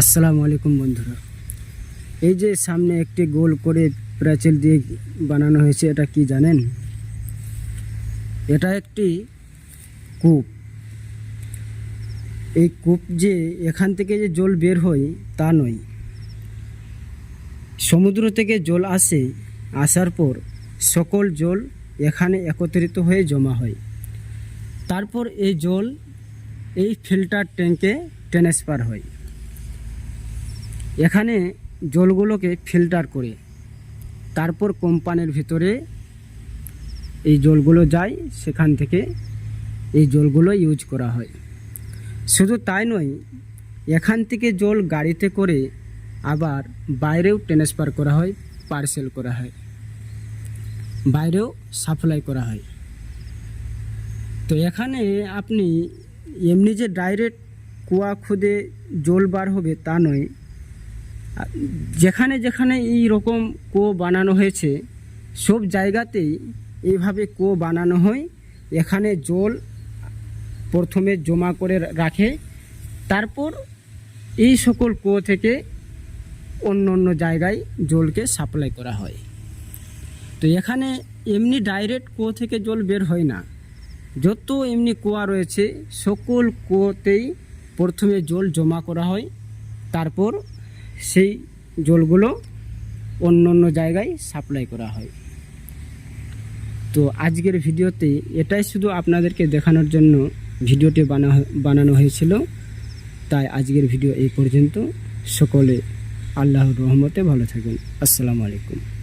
আসসালামু আলাইকুম বন্ধুরা। এই যে সামনে একটি গোল করে প্রাচীর দিয়ে বানানো হয়েছে, এটা কি জানেন? এটা একটি কূপ। এই কূপ যে এখান থেকে যে জল বের হয়, তা নয়। সমুদ্র থেকে জল আসে, আসার পর সকল জল এখানে একত্রিত হয়ে জমা হয়। তারপর এই জল এই ফিল্টার ট্যাঙ্কে ট্রান্সফার হয়। এখানে জলগুলোকে ফিল্টার করে তারপর কোম্পানির ভিতরে এই জলগুলো যায়, সেখান থেকে এই জলগুলো ইউজ করা হয়। শুধু তাই নয়, এখান থেকে জল গাড়িতে করে আবার বাইরেও ট্রান্সফার করা হয় পার্সেল করা হয়, বাইরেও সাপ্লাই করা হয়। তো এখানে আপনি এমনি যে ডাইরেক্ট কুয়া খুদে জল বার হবে তা নয় যেখানে যেখানে এই রকম কুয়ো বানানো হয়েছে, সব জায়গাতেই এইভাবে কুয়ো বানানো হয়। এখানে জল প্রথমে জমা করে রাখে, তারপর এই সকল কুয়ো থেকে অন্য অন্য জায়গায় জলকে সাপ্লাই করা হয়। তো এখানে এমনি ডাইরেক্ট কুয়ো থেকে জল বের হয় না। যত এমনি কুয়া রয়েছে, সকল কুয়োতেই প্রথমে জল জমা করা হয়, তারপর সেই জলগুলো অন্য অন্য জায়গায় সাপ্লাই করা হয়। তো আজকের ভিডিওতে এটাই শুধু আপনাদেরকে দেখানোর জন্য ভিডিওটি বানা বানানো হয়েছিল। তাই আজকের ভিডিও এই পর্যন্ত। সকলে আল্লাহর রহমতে ভালো থাকুন। আসসালামু আলাইকুম।